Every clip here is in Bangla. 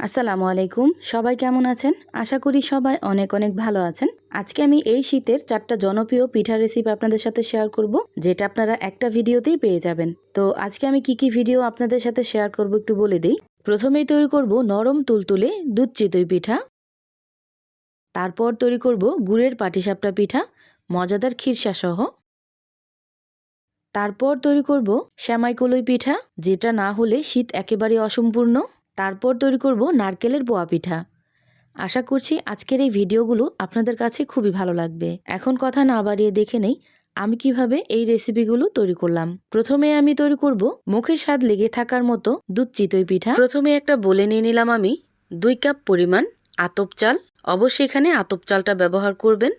আসসালামু আলাইকুম। সবাই কেমন আছেন? আশা করি সবাই অনেক অনেক ভালো আছেন। আজকে আমি এই শীতের চারটা জনপ্রিয় পিঠা রেসিপি আপনাদের সাথে শেয়ার করব, যেটা আপনারা একটা ভিডিওতেই পেয়ে যাবেন। তো আজকে আমি কি কি ভিডিও আপনাদের সাথে শেয়ার করব একটু বলে দিই। প্রথমেই তৈরি করব নরম তুলতুলে দুধ চিতই পিঠা। তারপর তৈরি করব গুড়ের পাটিসাপটা পিঠা, মজাদার খিরসা সহ তারপর তৈরি করব শ্যামাই কলই পিঠা, যেটা না হলে শীত একেবারে অসম্পূর্ণ। তারপর তৈরি করব নারকেলের পোয়া পিঠা। আশা করছি আজকের এই ভিডিওগুলো আপনাদের কাছে খুবই ভালো লাগবে। এখন কথা না বাড়িয়ে দেখে নেই, আমি কীভাবে এই রেসিপিগুলো তৈরি করলাম। প্রথমে আমি তৈরি করব মুখে স্বাদ লেগে থাকার মতো দুধ চিতই পিঠা। প্রথমে একটা বলে নিয়ে নিলাম আমি দুই কাপ পরিমাণ আতপ চাল। অবশ্যই এখানে আতপ চালটা ব্যবহার করবেন।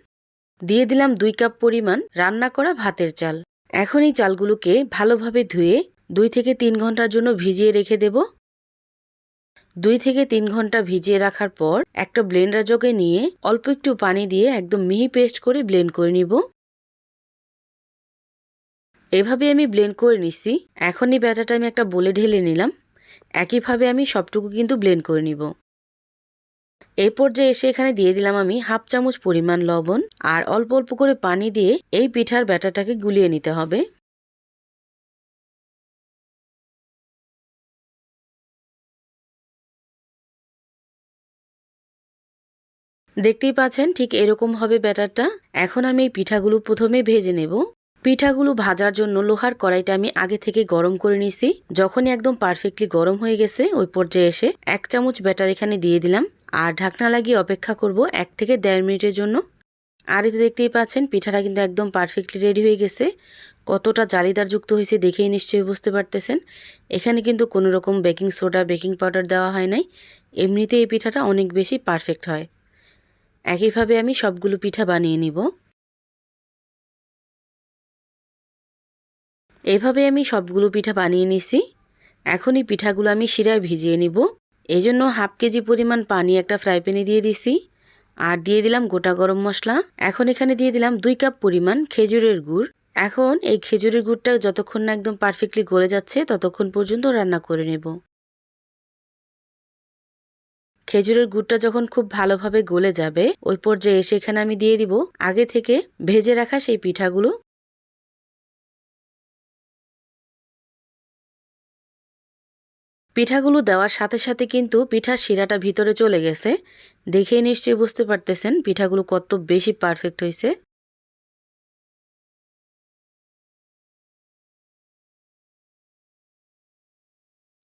দিয়ে দিলাম দুই কাপ পরিমাণ রান্না করা ভাতের চাল। এখন এই চালগুলোকে ভালোভাবে ধুয়ে দুই থেকে তিন ঘণ্টার জন্য ভিজিয়ে রেখে দেব। দুই থেকে তিন ঘণ্টা ভিজিয়ে রাখার পর একটা ব্লেন্ডার জগে নিয়ে অল্প একটু পানি দিয়ে একদম মিহি পেস্ট করে ব্লেন্ড করে নিব। এভাবে আমি ব্লেন্ড করে নিচ্ছি এখন এই ব্যাটাটা আমি একটা বলে ঢেলে নিলাম। একইভাবে আমি সবটুকু কিন্তু ব্লেন্ড করে নিব। এই পর্যায়ে এসে এখানে দিয়ে দিলাম আমি হাফ চামচ পরিমাণ লবণ আর অল্প অল্প করে পানি দিয়ে এই পিঠার ব্যাটাটাকে গুলিয়ে নিতে হবে। দেখতেই পাচ্ছেন ঠিক এরকম হবে ব্যাটারটা। এখন আমি এই পিঠাগুলো প্রথমে ভেজে নেব। পিঠাগুলো ভাজার জন্য লোহার কড়াইটা আমি আগে থেকে গরম করে নিছি যখনই একদম পারফেক্টলি গরম হয়ে গেছে, ওই পর্যায়ে এসে এক চামচ ব্যাটার এখানে দিয়ে দিলাম। আর ঢাকনা লাগিয়ে অপেক্ষা করব এক থেকে দেড় মিনিটের জন্য। আর এতে দেখতেই পাচ্ছেন, পিঠাটা কিন্তু একদম পারফেক্টলি রেডি হয়ে গেছে। কতটা জালিদার যুক্ত হয়েছে দেখেই নিশ্চয়ই বুঝতে পারতেছেন। এখানে কিন্তু কোনো রকম বেকিং সোডা, বেকিং পাউডার দেওয়া হয় নাই। এমনিতে এই পিঠাটা অনেক বেশি পারফেক্ট হয়। একইভাবে আমি সবগুলো পিঠা বানিয়ে নিব। এভাবে আমি সবগুলো পিঠা বানিয়ে নিছি। এখন এই পিঠাগুলো আমি শিরায় ভিজিয়ে নিব। এই জন্য হাফ কেজি পরিমাণ পানি একটা ফ্রাই প্যানে দিয়ে দিছি। আর দিয়ে দিলাম গোটা গরম মশলা। এখন এখানে দিয়ে দিলাম দুই কাপ পরিমাণ খেজুরের গুড়। এখন এই খেজুরের গুড়টা যতক্ষণ না একদম পারফেক্টলি গলে যাচ্ছে, ততক্ষণ পর্যন্ত রান্না করে নেব। খেজুরের গুড়টা যখন খুব ভালোভাবে গলে যাবে, ওই পর্যায়ে এসে এখানে আমি দিয়ে দিব আগে থেকে ভেজে রাখা সেই পিঠাগুলো। পিঠাগুলো দেওয়ার সাথে সাথে কিন্তু পিঠার শিরাটা ভিতরে চলে গেছে। দেখেই নিশ্চয়ই বুঝতে পারতেছেন পিঠাগুলো কত বেশি পারফেক্ট হয়েছে।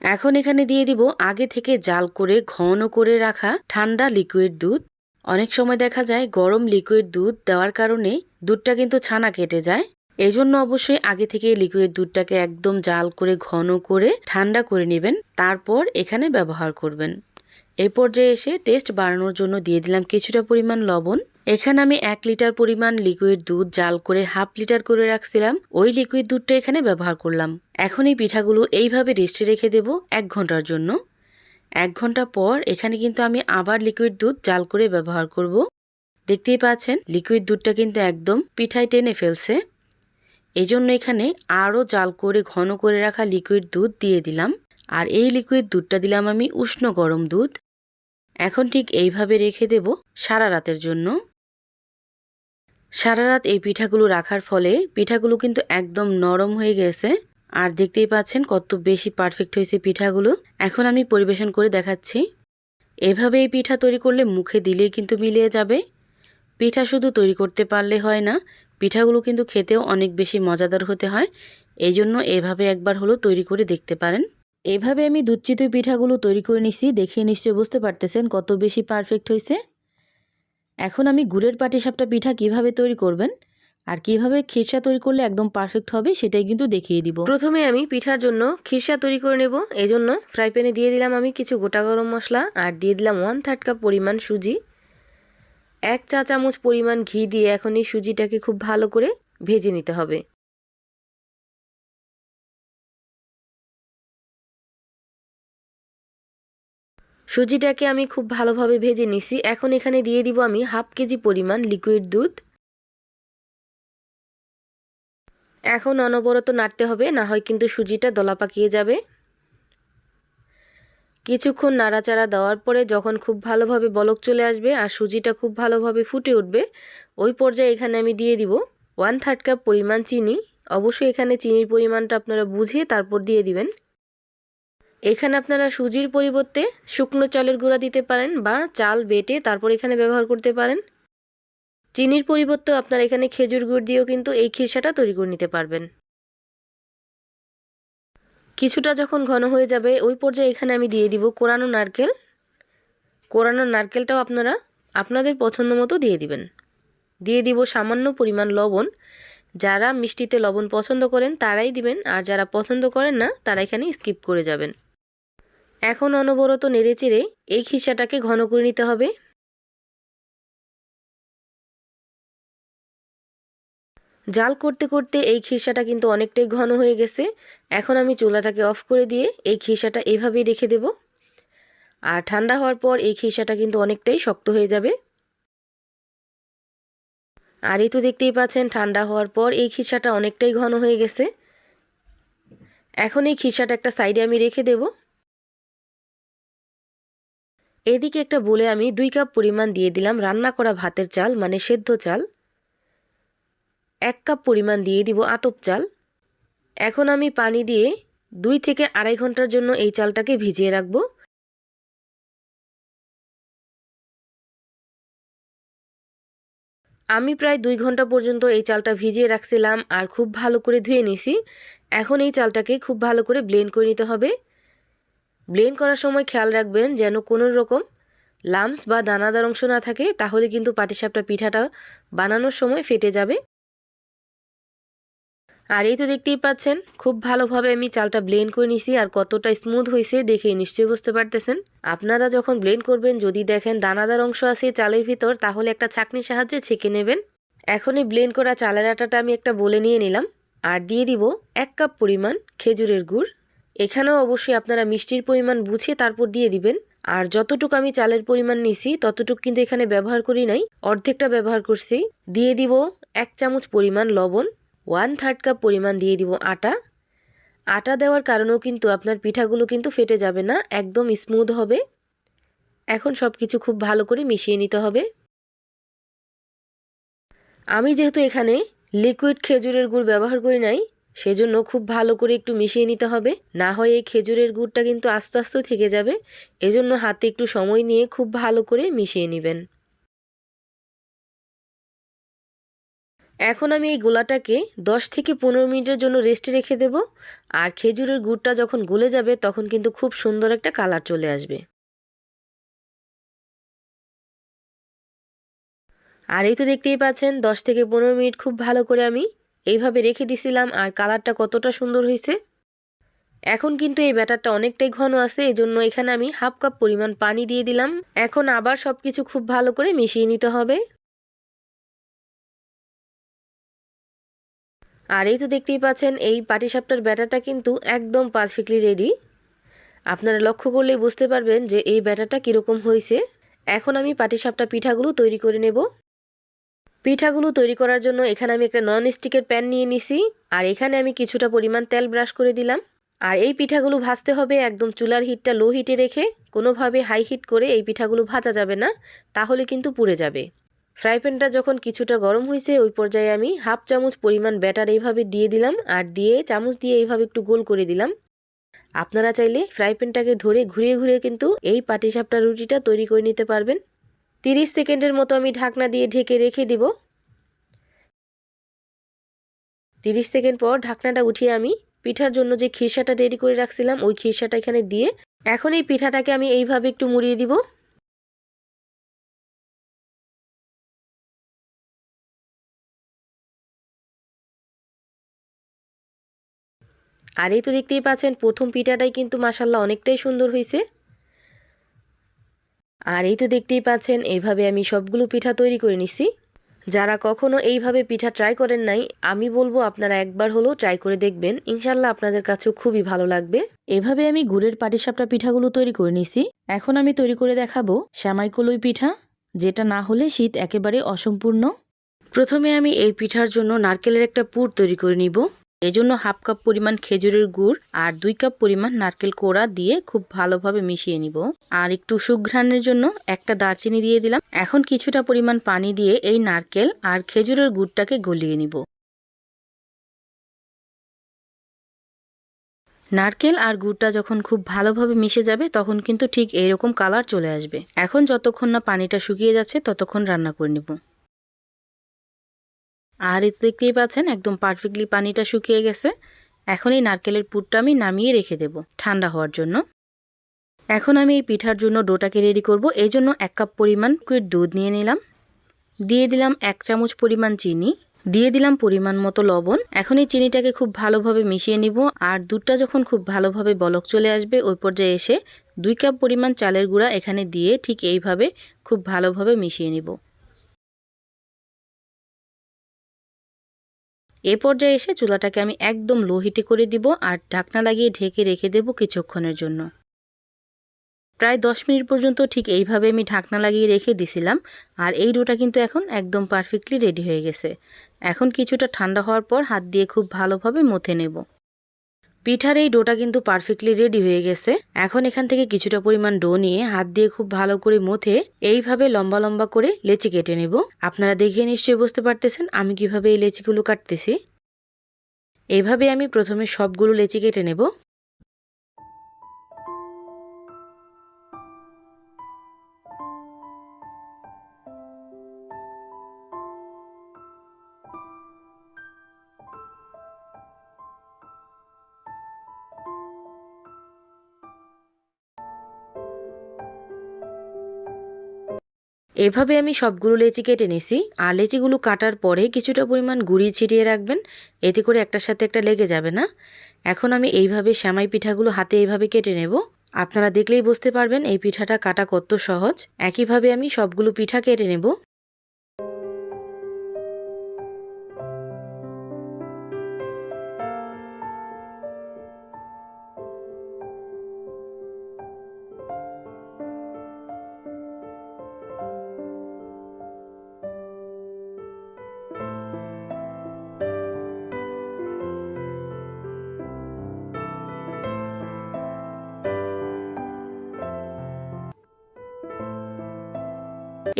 এখন এখানে দিয়ে দিব আগে থেকে জাল করে ঘন করে রাখা ঠান্ডা লিকুইড দুধ। অনেক সময় দেখা যায় গরম লিকুইড দুধ দেওয়ার কারণে দুধটা কিন্তু ছানা কেটে যায়। এজন্য অবশ্যই আগে থেকে লিকুইড দুধটাকে একদম জাল করে ঘন করে ঠান্ডা করে নেবেন। তারপর এখানে ব্যবহার করবেন। এই পর্যায়ে এসে টেস্ট বাড়ানোর জন্য দিয়ে দিলাম কিছুটা পরিমাণ লবণ। এখানে আমি এক লিটার পরিমাণ লিকুইড দুধ জাল করে হাফ লিটার করে রাখছিলাম। ওই লিকুইড দুধটা এখানে ব্যবহার করলাম। এখন এই পিঠাগুলো এইভাবে রেস্টে রেখে দেব এক ঘণ্টার জন্য। এক ঘণ্টা পর এখানে কিন্তু আমি আবার লিকুইড দুধ জাল করে ব্যবহার করব। দেখতেই পাচ্ছেন লিকুইড দুধটা কিন্তু একদম পিঠায় টেনে ফেলছে। এই জন্য এখানে আরও জাল করে ঘন করে রাখা লিকুইড দুধ দিয়ে দিলাম। আর এই লিকুইড দুধটা দিলাম আমি উষ্ণ গরম দুধ। এখন ঠিক এইভাবে রেখে দেব সারা রাতের জন্য। সারা রাত এই পিঠাগুলো রাখার ফলে পিঠাগুলো কিন্তু একদম নরম হয়ে গেছে। আর দেখতেই পাচ্ছেন কত বেশি পারফেক্ট হয়েছে পিঠাগুলো। এখন আমি পরিবেশন করে দেখাচ্ছি। এভাবে এই পিঠা তৈরি করলে মুখে দিলেই কিন্তু মিলিয়ে যাবে। পিঠা শুধু তৈরি করতে পারলে হয় না, পিঠাগুলো কিন্তু খেতেও অনেক বেশি মজাদার হতে হয়। এই জন্য এভাবে একবার হলো তৈরি করে দেখতে পারেন। এভাবে আমি দুধ চিতই পিঠাগুলো তৈরি করে নিছি, দেখে নিশ্চয়ই বুঝতে পারতেছেন কত বেশি পারফেক্ট হয়েছে। এখন আমি গুড়ের পাটিসাপটা পিঠা কীভাবে তৈরি করবেন আর কীভাবে খিরসা তৈরি করলে একদম পারফেক্ট হবে সেটাই কিন্তু দেখিয়ে দিব। প্রথমে আমি পিঠার জন্য খিরসা তৈরি করে নেব এই জন্য ফ্রাই প্যানে দিয়ে দিলাম আমি কিছু গোটা গরম মশলা আর দিয়ে দিলাম ওয়ান থার্ড কাপ পরিমাণ সুজি। এক চা চামচ পরিমাণ ঘি দিয়ে এখন এই সুজিটাকে খুব ভালো করে ভেজে নিতে হবে। সুজিটাকে আমি খুব ভালোভাবে ভেজে নিছি। এখন এখানে দিয়ে দিব আমি হাফ কেজি পরিমাণ লিকুইড দুধ। এখন অনবরত নাড়তে হবে, না হয় কিন্তু সুজিটা দলা পাকিয়ে যাবে। কিছুক্ষণ নাড়াচাড়া দেওয়ার পরে যখন খুব ভালোভাবে বলক চলে আসবে আর সুজিটা খুব ভালোভাবে ফুটে উঠবে, ওই পর্যায়ে এখানে আমি দিয়ে দিব ওয়ান থার্ড কাপ পরিমাণ চিনি। অবশ্যই এখানে চিনির পরিমাণটা আপনারা বুঝে তারপর দিয়ে দিবেন। এখানে আপনারা সুজির পরিবর্তে শুকনো চালের গুঁড়া দিতে পারেন বা চাল বেটে তারপর এখানে ব্যবহার করতে পারেন। চিনির পরিবর্তে আপনারা এখানে খেজুর গুড় দিয়েও কিন্তু এই খিরসাটা তৈরি করে নিতে পারবেন। কিছুটা যখন ঘন হয়ে যাবে, ওই পর্যায়ে এখানে আমি দিয়ে দিব কোরানো নারকেল। কোরানো নারকেলটাও আপনারা আপনাদের পছন্দ মতো দিয়ে দিবেন। দিয়ে দিব সামান্য পরিমাণ লবণ। যারা মিষ্টিতে লবণ পছন্দ করেন তারাই দিবেন, আর যারা পছন্দ করেন না, তারা এখানে স্কিপ করে যাবেন। এখন অনবরত নেড়েচেড়ে এই খিসাটাকে ঘন করে নিতে হবে। জাল করতে করতে এই খিরসাটা কিন্তু অনেকটাই ঘন হয়ে গেছে। এখন আমি চুলাটাকে অফ করে দিয়ে এই খিরসাটা এভাবেই রেখে দেব। আর ঠান্ডা হওয়ার পর এই খিরসাটা কিন্তু অনেকটাই শক্ত হয়ে যাবে। আর এই তো দেখতেই পাচ্ছেন, ঠান্ডা হওয়ার পর এই খিরসাটা অনেকটাই ঘন হয়ে গেছে। এখন এই খিরসাটা একটা সাইডে আমি রেখে দেব। এদিকে একটা বলে আমি দুই কাপ পরিমাণ দিয়ে দিলাম রান্না করা ভাতের চাল মানে সেদ্ধ চাল। এক কাপ পরিমাণ দিয়ে দিব আতপ চাল। এখন আমি পানি দিয়ে দুই থেকে আড়াই ঘণ্টার জন্য এই চালটাকে ভিজিয়ে রাখব। আমি প্রায় দুই ঘণ্টা পর্যন্ত এই চালটা ভিজিয়ে রাখছিলাম আর খুব ভালো করে ধুয়ে নিছি। এখন এই চালটাকে খুব ভালো করে ব্লেন্ড করে নিতে হবে। ব্লেন্ড করার সময় খেয়াল রাখবেন যেন কোনো রকম লামস বা দানাদার অংশ না থাকে, তাহলে কিন্তু পাটিসাপটা পিঠাটা বানানোর সময় ফেটে যাবে। আর এই তো দেখতেই পাচ্ছেন, খুব ভালোভাবে আমি চালটা ব্লেন্ড করে নিছি আর কতটা স্মুথ হয়েছে দেখে নিশ্চয়ই বুঝতে পারতেছেন। আপনারা যখন ব্লেন্ড করবেন, যদি দেখেন দানাদার অংশ আছে চালের ভিতর, তাহলে একটা ছাকনির সাহায্যে ছেঁকে নেবেন। এখনই ব্লেন্ড করা চালের আটাটা আমি একটা বলে নিয়ে নিলাম। আর দিয়ে দিব এক কাপ পরিমাণ খেজুরের গুড়। এখানেও অবশ্যই আপনারা মিষ্টির পরিমাণ বুঝে তারপর দিয়ে দিবেন। আর যতটুকু আমি চালের পরিমাণ নিছি, ততটুকু কিন্তু এখানে ব্যবহার করি নাই। অর্ধেকটা ব্যবহার করছি। দিয়ে দিব এক চামচ পরিমাণ লবণ ওয়ান থার্ড কাপ পরিমাণ দিয়ে দিব আটা। আটা দেওয়ার কারণেও কিন্তু আপনার পিঠাগুলো কিন্তু ফেটে যাবে না, একদম স্মুথ হবে। এখন সব কিছু খুব ভালো করে মিশিয়ে নিতে হবে। আমি যেহেতু এখানে লিকুইড খেজুরের গুড় ব্যবহার করি নাই সেজন্য খুব ভালো করে একটু মিশিয়ে নিতে হবে। না হয় এই খেজুরের গুড়টা কিন্তু আস্তে আস্তে থেকে যাবে। এজন্য হাতে একটু সময় নিয়ে খুব ভালো করে মিশিয়ে নেবেন। এখন আমি এই গোলাটাকে 10 থেকে পনেরো মিনিটের জন্য রেস্টে রেখে দেব। আর খেজুরের গুড়টা যখন গলে যাবে, তখন কিন্তু খুব সুন্দর একটা কালার চলে আসবে। আর এই তো দেখতেই পাচ্ছেন 10 থেকে পনেরো মিনিট খুব ভালো করে আমি এইভাবে রেখে দিছিলাম আর কালারটা কতটা সুন্দর হয়েছে। এখন কিন্তু এই ব্যাটারটা অনেকটাই ঘন আছে এই জন্য এখানে আমি হাফ কাপ পরিমাণ পানি দিয়ে দিলাম। এখন আবার সব কিছু খুব ভালো করে মিশিয়ে নিতে হবে। আর এই তো দেখতেই পাচ্ছেন, এই পাটিসাপটার ব্যাটারটা কিন্তু একদম পারফেক্টলি রেডি। আপনারা লক্ষ্য করলেই বুঝতে পারবেন যে এই ব্যাটারটা কীরকম হয়েছে। এখন আমি পাটিসাপটা পিঠাগুলো তৈরি করে নেব। পিঠাগুলো তৈরি করার জন্য এখানে আমি একটা নন স্টিকের প্যান নিয়ে নিছি, আর এখানে আমি কিছুটা পরিমাণ তেল ব্রাশ করে দিলাম। আর এই পিঠাগুলো ভাজতে হবে একদম চুলার হিটটা লো হিটে রেখে, কোনোভাবে হাই হিট করে এই পিঠাগুলো ভাজা যাবে না, তাহলে কিন্তু পুড়ে যাবে। ফ্রাই প্যানটা যখন কিছুটা গরম হয়েছে ওই পর্যায়ে আমি হাফ চামচ পরিমাণ ব্যাটার এইভাবে দিয়ে দিলাম, আর দিয়ে চামচ দিয়ে এইভাবে একটু গোল করে দিলাম। আপনারা চাইলে ফ্রাই প্যানটাকে ধরে ঘুরিয়ে ঘুরিয়ে কিন্তু এই পাটিসাপটা রুটিটা তৈরি করে নিতে পারবেন। তিরিশ সেকেন্ডের মতো আমি ঢাকনা দিয়ে ঢেকে রেখে দিব। তিরিশ সেকেন্ড পর ঢাকনাটা উঠিয়ে আমি পিঠার জন্য যে খিরসাটা রেডি করে রাখছিলাম, ওই খিরসাটা এখানে দিয়ে এখন এই পিঠাটাকে আমি এইভাবে একটু মুড়িয়ে দিব। আর এই তো দেখতেই পাচ্ছেন, প্রথম পিঠাটাই কিন্তু মাসাল্লাহ অনেকটাই সুন্দর হয়েছে আর এই তো দেখতেই পাচ্ছেন, এইভাবে আমি সবগুলো পিঠা তৈরি করে নিছি। যারা কখনো এইভাবে পিঠা ট্রাই করেন নাই, আমি বলব আপনারা একবার হলেও ট্রাই করে দেখবেন। ইনশাল্লাহ আপনাদের কাছেও খুবই ভালো লাগবে। এভাবে আমি গুড়ের পাটিসাপটা পিঠাগুলো তৈরি করে নিছি। এখন আমি তৈরি করে দেখাবো শ্যামাই কলই পিঠা, যেটা না হলে শীত একেবারে অসম্পূর্ণ। প্রথমে আমি এই পিঠার জন্য নারকেলের একটা পুর তৈরি করে নিব। এজন্য হাফ কাপ পরিমাণ খেজুরের গুড় আর দুই কাপ পরিমাণ নারকেল কোড়া দিয়ে খুব ভালোভাবে মিশিয়ে নিব। আর একটু সুঘ্রাণের জন্য একটা দারচিনি দিয়ে দিলাম। এখন কিছুটা পরিমাণ পানি দিয়ে এই নারকেল আর খেজুরের গুড়টাকে গলিয়ে নিব। নারকেল আর গুড়টা যখন খুব ভালোভাবে মিশে যাবে, তখন কিন্তু ঠিক এইরকম কালার চলে আসবে। এখন যতক্ষণ না পানিটা শুকিয়ে যাচ্ছে, ততক্ষণ রান্না করে নিব। আর এই তো দেখতেই পাচ্ছেন, একদম পারফেক্টলি পানিটা শুকিয়ে গেছে। এখন এই নারকেলের পুরটা আমি নামিয়ে রেখে দেব ঠান্ডা হওয়ার জন্য। এখন আমি এই পিঠার জন্য ডোটাকে রেডি করব। এই জন্য এক কাপ পরিমাণ কুইট দুধ নিয়ে নিলাম। দিয়ে দিলাম এক চামচ পরিমাণ চিনি। দিয়ে দিলাম পরিমাণ মতো লবণ। এখন এই চিনিটাকে খুব ভালোভাবে মিশিয়ে নিব। আর দুধটা যখন খুব ভালোভাবে বলক চলে আসবে, ওই পর্যায়ে এসে দুই কাপ পরিমাণ চালের গুঁড়া এখানে দিয়ে ঠিক এইভাবে খুব ভালোভাবে মিশিয়ে নিব। এ পর্যায়ে এসে চুলাটাকে আমি একদম লো হিটে করে দিব আর ঢাকনা লাগিয়ে ঢেকে রেখে দেব কিছুক্ষণের জন্য। প্রায় দশ মিনিট পর্যন্ত ঠিক এইভাবে আমি ঢাকনা লাগিয়ে রেখে দিছিলাম আর এই ডোটা কিন্তু এখন একদম পারফেক্টলি রেডি হয়ে গেছে। এখন কিছুটা ঠান্ডা হওয়ার পর হাত দিয়ে খুব ভালোভাবে মথে নেব। পিঠার এই ডোটা কিন্তু পারফেক্টলি রেডি হয়ে গেছে। এখন এখান থেকে কিছুটা পরিমাণ ডো নিয়ে হাত দিয়ে খুব ভালো করে মথে এইভাবে লম্বা লম্বা করে লেচি কেটে নেব। আপনারা দেখে নিশ্চয়ই বুঝতে পারতেছেন আমি কীভাবে এই লেচিগুলো কাটতেছি। এভাবে আমি প্রথমে সবগুলো লেচি কেটে নেব। এভাবে আমি সবগুলো লেচি কেটে নিছি, আর লেচিগুলো কাটার পরে কিছুটা পরিমাণ গুঁড়ি ছিটিয়ে রাখবেন, এতে করে একটার সাথে একটা লেগে যাবে না। এখন আমি এইভাবে শ্যামাই পিঠাগুলো হাতে এইভাবে কেটে নেব। আপনারা দেখলেই বুঝতে পারবেন এই পিঠাটা কাটা কত সহজ। একইভাবে আমি সবগুলো পিঠা কেটে নেব।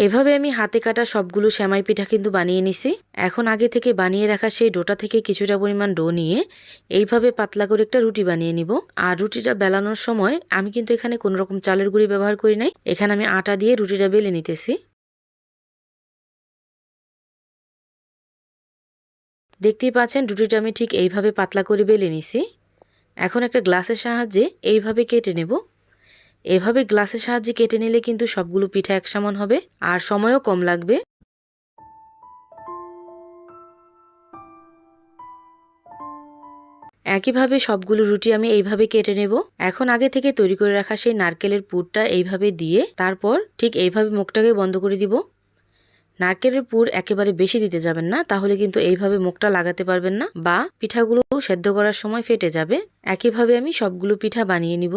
এভাবে আমি হাতে কাটা সবগুলো সেমাই পিঠা কিন্তু বানিয়ে নিছি। এখন আগে থেকে বানিয়ে রাখা সেই ডোটা থেকে কিছুটা পরিমাণ ডো নিয়ে এইভাবে পাতলা করে একটা রুটি বানিয়ে নিব। আর রুটিটা বেলানোর সময় আমি কিন্তু এখানে কোনো রকম চালের গুঁড়ি ব্যবহার করি নাই। এখানে আমি আটা দিয়ে রুটিটা বেলে নিতেছি। দেখতেই পাচ্ছেন রুটিটা আমি ঠিক এইভাবে পাতলা করে বেলে নিছি। এখন একটা গ্লাসের সাহায্যে এইভাবে কেটে নেব। এভাবে গ্লাসের সাহায্যে কেটে নিলে কিন্তু সবগুলো পিঠা এক সমান হবে, আর সময়ও কম লাগবে। একইভাবে সবগুলো রুটি আমি এইভাবে কেটে নেব। এখন আগে থেকে তৈরি করে রাখা সেই নারকেলের পুরটা এইভাবে দিয়ে তারপর ঠিক এইভাবে মুখটাকে বন্ধ করে দিব। নারকেলের পুর একেবারে বেশি দিতে যাবেন না, তাহলে কিন্তু এইভাবে মুখটা লাগাতে পারবেন না বা পিঠাগুলো সেদ্ধ করার সময় ফেটে যাবে। একইভাবে আমি সবগুলো পিঠা বানিয়ে নিব।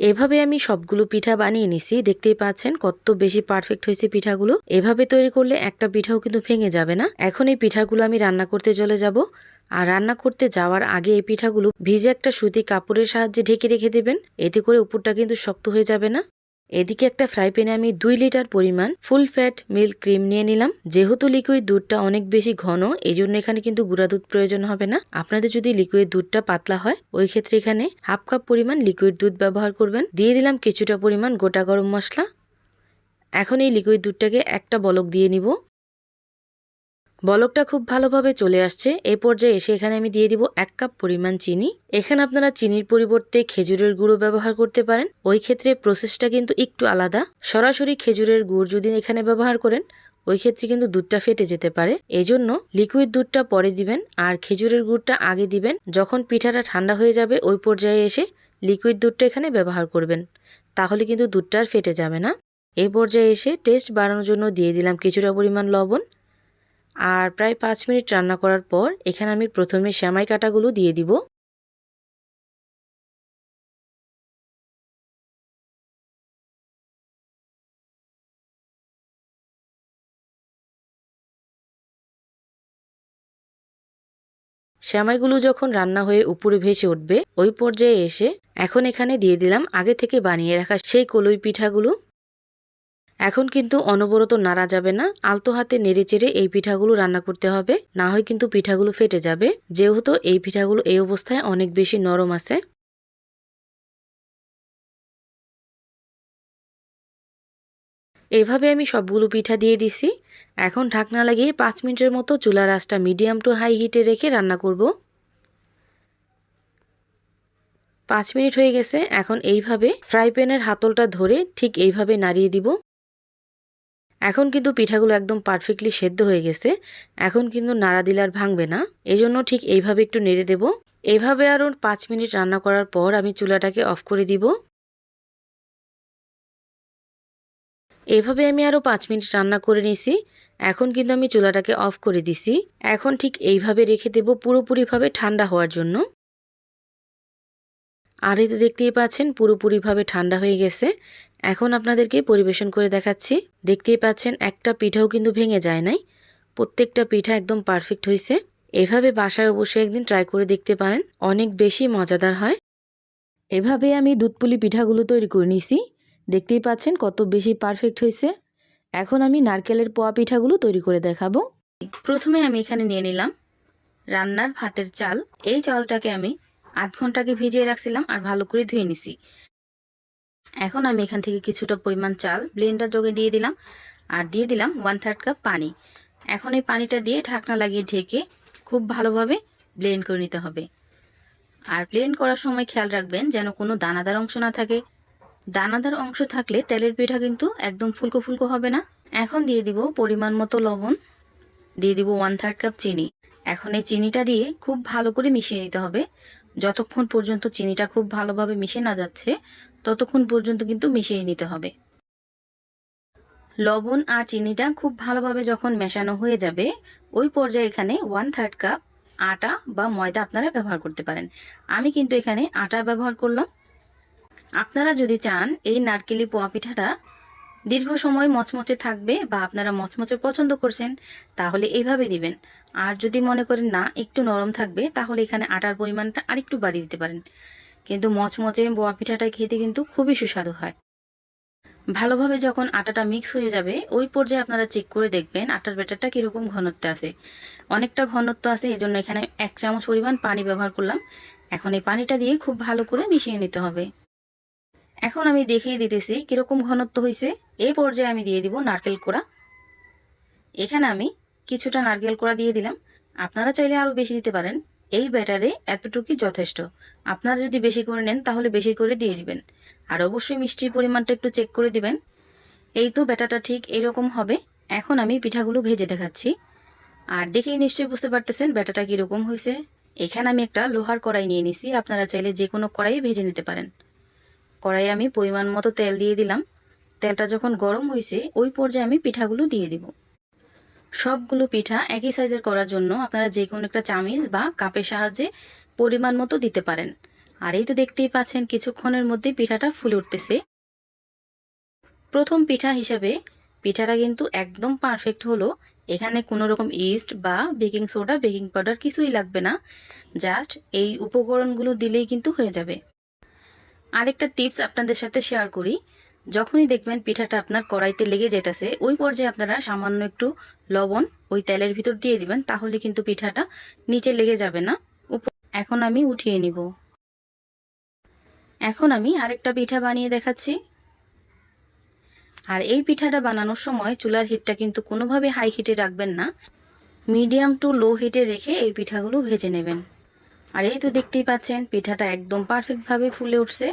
এভাবে আমি সবগুলো পিঠা বানিয়ে নিছি। দেখতেই পাচ্ছেন কত বেশি পারফেক্ট হয়েছে পিঠাগুলো। এভাবে তৈরি করলে একটা পিঠাও কিন্তু ভেঙে যাবে না। এখন এই পিঠাগুলো আমি রান্না করতে চলে যাব। আর রান্না করতে যাওয়ার আগে এই পিঠাগুলো ভিজে একটা সুতি কাপড়ের সাহায্যে ঢেকে রেখে দেবেন। এতে করে উপরটা কিন্তু শক্ত হয়ে যাবে না। এদিকে একটা ফ্রাই প্যানে আমি দুই লিটার পরিমাণ ফুল ফ্যাট মিল্ক ক্রিম নিয়ে নিলাম। যেহেতু লিকুইড দুধটা অনেক বেশি ঘন এই জন্য এখানে কিন্তু গুঁড়া দুধ প্রয়োজন হবে না। আপনাদের যদি লিকুইড দুধটা পাতলা হয়, ওই ক্ষেত্রে এখানে হাফ কাপ পরিমাণ লিকুইড দুধ ব্যবহার করবেন। দিয়ে দিলাম কিছুটা পরিমাণ গোটা গরম মশলা। এখন এই লিকুইড দুধটাকে একটা বলক দিয়ে নিব। বলকটা খুব ভালোভাবে চলে আসছে। এই পর্যায়ে এসে এখানে আমি দিয়ে দিব এক কাপ পরিমাণ চিনি। এখানে আপনারা চিনির পরিবর্তে খেজুরের গুঁড়ো ব্যবহার করতে পারেন। ওই ক্ষেত্রে প্রসেসটা কিন্তু একটু আলাদা। সরাসরি খেজুরের গুড় যদি এখানে ব্যবহার করেন, ওই ক্ষেত্রে কিন্তু দুধটা ফেটে যেতে পারে। এজন্য লিকুইড দুধটা পরে দিবেন আর খেজুরের গুড়টা আগে দিবেন। যখন পিঠাটা ঠান্ডা হয়ে যাবে, ওই পর্যায়ে এসে লিকুইড দুধটা এখানে ব্যবহার করবেন। তাহলে কিন্তু দুধটা আর ফেটে যাবে না। এই পর্যায়ে এসে টেস্ট বাড়ানোর জন্য দিয়ে দিলাম কিছুটা পরিমাণ লবণ। আর প্রায় পাঁচ মিনিট রান্না করার পর এখানে আমি প্রথমে শ্যামাই কাটাগুলো দিয়ে দিব। শ্যামাইগুলো যখন রান্না হয়ে উপরে ভেসে উঠবে, ওই পর্যায়ে এসে এখন এখানে দিয়ে দিলাম আগে থেকে বানিয়ে রাখা সেই কলই পিঠাগুলো। এখন কিন্তু অনবরত নাড়া যাবে না, আলতো হাতে নেড়ে চেড়ে এই পিঠাগুলো রান্না করতে হবে। না হয় কিন্তু পিঠাগুলো ফেটে যাবে। যেহেতু এই পিঠাগুলো এই অবস্থায় অনেক বেশি নরম আছে। এভাবে আমি সবগুলো পিঠা দিয়ে দিছি। এখন ঢাকনা লাগিয়ে পাঁচ মিনিটের মতো চুলার আঁচটা মিডিয়াম টু হাই হিটে রেখে রান্না করব। পাঁচ মিনিট হয়ে গেছে, এখন এইভাবে ফ্রাই প্যানের হাতলটা ধরে ঠিক এইভাবে নাড়িয়ে দিব। এখন কিন্তু পিঠাগুলো একদম পারফেক্টলি সেদ্ধ হয়ে গেছে। এখন কিন্তু নাড়া দিলে আর ভাঙবে না। এজন্য ঠিক এইভাবে একটু নেড়ে দেব। এইভাবে আরও পাঁচ মিনিট রান্না করার পর আমি চুলাটাকে অফ করে দিব। এভাবে আমি আরও পাঁচ মিনিট রান্না করে নিছি। এখন কিন্তু আমি চুলাটাকে অফ করে দিছি। এখন ঠিক এইভাবে রেখে দেব পুরোপুরিভাবে ঠান্ডা হওয়ার জন্য। আর এই তো দেখতেই পাচ্ছেন পুরোপুরিভাবে ঠান্ডা হয়ে গেছে। এখন আপনাদেরকে পরিবেশন করে দেখাচ্ছি। দেখতেই পাচ্ছেন, একটা পিঠাও কিন্তু ভেঙে যায় নাই। প্রত্যেকটা পিঠা একদম পারফেক্ট হয়েছে এভাবে বাসায় অবশ্যই একদিন ট্রাই করে দেখতে পারেন। অনেক বেশি মজাদার হয়। এভাবে আমি দুধপুলি পিঠাগুলো তৈরি করে নিছি। দেখতেই পাচ্ছেন, কত বেশি পারফেক্ট হয়েছে এখন আমি নারকেলের পোয়া পিঠাগুলো তৈরি করে দেখাবো। প্রথমে আমি এখানে নিয়ে নিলাম রান্নার ভাতের চাল। এই চালটাকে আমি আধ ঘন্টাকে ভিজিয়ে রাখছিলাম আর ভালো করে ধুয়ে নিছি। এখন আমি এখান থেকে কিছুটা পরিমাণ চাল ব্লেন্ডার যোগে দিয়ে দিলাম আর দিয়ে দিলাম ওয়ান থার্ড কাপ পানি। এখন এই পানিটা দিয়ে ঢাকনা লাগিয়ে ঢেকে খুব ভালোভাবে ব্লেন্ড করে নিতে হবে। আর ব্লেন্ড করার সময় খেয়াল রাখবেন যেন কোনো দানাদার অংশ না থাকে। দানাদার অংশ থাকলে তেলের পিঠা কিন্তু একদম ফুলকো ফুলকো হবে না। এখন দিয়ে দিব পরিমাণ মতো লবণ, দিয়ে দিব ওয়ান থার্ড কাপ চিনি। এখন এই চিনিটা দিয়ে খুব ভালো করে মিশিয়ে নিতে হবে। যতক্ষণ পর্যন্ত চিনিটা খুব ভালোভাবে মিশে না যাচ্ছে ততক্ষণ পর্যন্ত কিন্তু মিশিয়ে নিতে হবে। লবণ আর চিনিটা খুব ভালোভাবে যখন মেশানো হয়ে যাবে, ওই পর্যায়ে এখানে ওয়ান থার্ড কাপ আটা বা ময়দা আপনারা ব্যবহার করতে পারেন। আমি কিন্তু এখানে আটা ব্যবহার করলাম। আপনারা যদি চান, এই নারকেলি পোয়া পিঠাটা দীর্ঘ সময় মচমচে থাকবে বা আপনারা মচমচে পছন্দ করছেন, তাহলে এইভাবে দিবেন। আর যদি মনে করেন না, একটু নরম থাকবে, তাহলে এখানে আটার পরিমাণটা আরেকটু বাড়িয়ে দিতে পারেন। কিন্তু মচমচে বোয়া পিঠাটা খেতে কিন্তু খুবই সুস্বাদু হয়। ভালোভাবে যখন আটাটা মিক্স হয়ে যাবে, ওই পর্যায়ে আপনারা চেক করে দেখবেন আটার ব্যাটারটা কীরকম ঘনত্ব আছে। অনেকটা ঘনত্ব আছে এই জন্য এখানে এক চামচ পরিমাণ পানি ব্যবহার করলাম। এখন এই পানিটা দিয়ে খুব ভালো করে মিশিয়ে নিতে হবে। এখন আমি দেখিয়ে দিতেছি কীরকম ঘনত্ব হয়েছে এই পর্যায়ে আমি দিয়ে দিব নারকেল কোড়া। এখানে আমি কিছুটা নারকেল কোড়া দিয়ে দিলাম। আপনারা চাইলে আরও বেশি দিতে পারেন। এই ব্যাটারে এতটুকুই যথেষ্ট। আপনারা যদি বেশি করে নেন, তাহলে বেশি করে দিয়ে দিবেন। আর অবশ্যই মিষ্টির পরিমাণটা একটু চেক করে দিবেন। এই তো ব্যাটাটা ঠিক এরকম হবে। এখন আমি পিঠাগুলো ভেজে দেখাচ্ছি। আর দেখেই নিশ্চয়ই বুঝতে পারতেছেন ব্যাটাটা কীরকম হয়েছে। এখানে আমি একটা লোহার কড়াই নিয়ে নিছি। আপনারা চাইলে যে কোনো কড়াই ভেজে নিতে পারেন। কড়াইয়ে আমি পরিমাণ মতো তেল দিয়ে দিলাম। তেলটা যখন গরম হয়েছে, ওই পর্যায়ে আমি পিঠাগুলো দিয়ে দিব। সবগুলো পিঠা একই সাইজের করার জন্য আপনারা যে কোনো একটা চামিচ বা কাপের সাহায্যে পরিমাণ মতো দিতে পারেন। আর এই তো দেখতেই পাচ্ছেন কিছুক্ষণের মধ্যে পিঠাটা ফুলে উঠতেছে। প্রথম পিঠা হিসাবে পিঠাটা কিন্তু একদম পারফেক্ট হলো। এখানে কোনো রকম ইস্ট বা বেকিং সোডা, বেকিং পাউডার কিছুই লাগবে না। জাস্ট এই উপকরণগুলো দিলেই কিন্তু হয়ে যাবে। আরেকটা টিপস আপনাদের সাথে শেয়ার করি। যখনই দেখবেন পিঠাটা আপনার কড়াইতে লেগে যেতেছে ওই পর্যায়ে আপনারা সামান্য একটু লবণ ওই তেলের ভিতর দিয়ে দিবেন, তাহলে কিন্তু পিঠাটা নিচে লেগে যাবে না। এখন আমি উঠিয়ে নিব। এখন আমি আরেকটা পিঠা বানিয়ে দেখাচ্ছি। আর এই পিঠাটা বানানোর সময় চুলার হিটটা কিন্তু কোনোভাবে হাই হিটে রাখবেন না। মিডিয়াম টু লো হিটে রেখে এই পিঠাগুলো ভেজে নেবেন। আর এই তো দেখতেই পাচ্ছেন, পিঠাটা একদম পারফেক্টভাবে ফুলে উঠছে।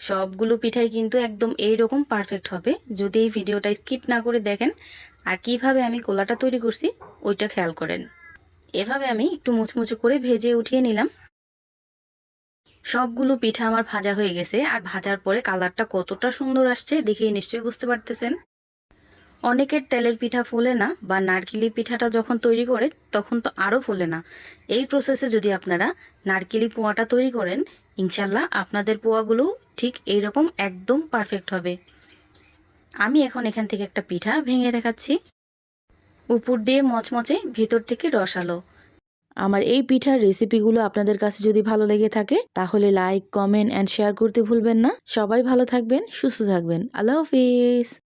সবগুলো পিঠাই কিন্তু একদম এই রকম পারফেক্ট হবে। যদি এই ভিডিওটা স্কিপ না করে দেখেন, আর কীভাবে আমি কোলাটা তৈরি করছি, ওইটা খেয়াল করেন। এভাবে আমি একটু মুচমুচু করে ভেজে উঠিয়ে নিলাম। সবগুলো পিঠা আমার ভাজা হয়ে গেছে, আর ভাজার পরে কালারটা কতটা সুন্দর আসছে দেখেই নিশ্চয়ই বুঝতে পারতেছেন। অনেকের তেলের পিঠা ফোলে না, বা নারকেলি পিঠাটা যখন তৈরি করে, তখন তো আরও ফোলে না। এই প্রসেসে যদি আপনারা নারকেলি পোয়াটা তৈরি করেন ইনশাল্লাহ আপনাদের পোয়াগুলো ঠিক এইরকম একদম পারফেক্ট হবে। আমি এখন এখান থেকে একটা পিঠা ভেঙে দেখাচ্ছি। উপর দিয়ে মচমচে, ভিতর থেকে রসালো। আমার এই পিঠার রেসিপিগুলো আপনাদের কাছে যদি ভালো লেগে থাকে, তাহলে লাইক কমেন্ট অ্যান্ড শেয়ার করতে ভুলবেন না। সবাই ভালো থাকবেন, সুস্থ থাকবেন। আল্লাহ হাফিজ।